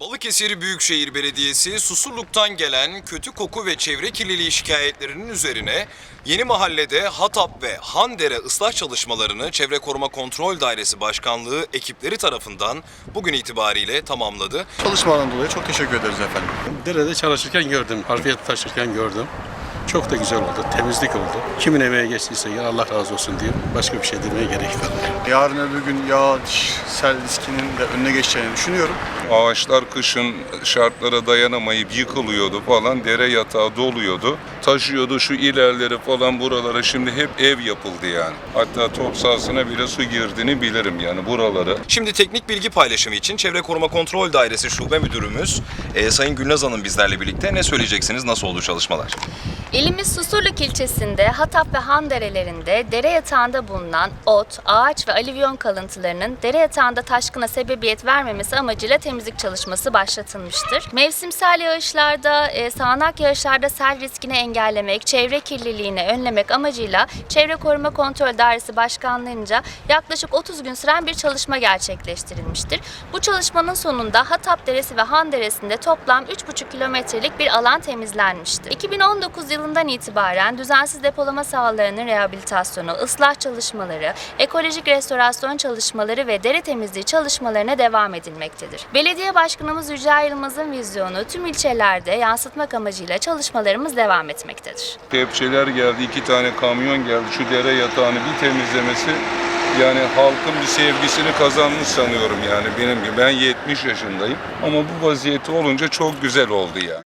Balıkesir Büyükşehir Belediyesi Susurluk'tan gelen kötü koku ve çevre kirliliği şikayetlerinin üzerine Yeni Mahalle'de Hatap ve Handere ıslah çalışmalarını Çevre Koruma Kontrol Dairesi Başkanlığı ekipleri tarafından bugün itibariyle tamamladı. Çalışmalardan dolayı çok teşekkür ederiz efendim. Derede çalışırken gördüm, harfiyat taşırken gördüm. Çok da güzel oldu, temizlik oldu. Kimin emeğe geçtiyse ya Allah razı olsun diyeyim. Başka bir şey demeye gerek kalmıyor. Yarın öbür gün yağış, sel riskinin de önüne geçeceğini düşünüyorum. Ağaçlar kışın şartlara dayanamayıp yıkılıyordu falan. Dere yatağı doluyordu. Taşıyordu şu ilerleri falan buralara şimdi hep ev yapıldı yani. Hatta top sahasına bile su girdiğini bilirim yani buraları. Şimdi teknik bilgi paylaşımı için Çevre Koruma Kontrol Dairesi Şube Müdürümüz e, Sayın Gülnaz Hanım bizlerle birlikte ne söyleyeceksiniz, nasıl oldu çalışmalar? İlimiz Susurluk ilçesinde Hatap ve Han derelerinde dere yatağında bulunan ot, ağaç ve alüvyon kalıntılarının dere yatağında taşkına sebebiyet vermemesi amacıyla temizlik çalışması başlatılmıştır. Mevsimsel yağışlarda, e, sağanak yağışlarda sel riskini engellemek, çevre kirliliğini önlemek amacıyla Çevre Koruma Kontrol Dairesi Başkanlığı'nca yaklaşık 30 gün süren bir çalışma gerçekleştirilmiştir. Bu çalışmanın sonunda Hatap Deresi ve Han Deresi'nde toplam 3,5 kilometrelik bir alan temizlenmiştir. 2019 yılından itibaren düzensiz depolama sahalarının rehabilitasyonu, ıslah çalışmaları, ekolojik restorasyon çalışmaları ve dere temizliği çalışmalarına devam edilmektedir. Belediye Başkanımız Yücel Yılmaz'ın vizyonu tüm ilçelerde yansıtmak amacıyla çalışmalarımız devam etmektedir. Kepçeler geldi, iki tane kamyon geldi. Şu dere yatağını bir temizlemesi yani halkın bir sevgisini kazanmış sanıyorum yani benim gibi. Ben 70 yaşındayım ama bu vaziyeti olunca çok güzel oldu yani.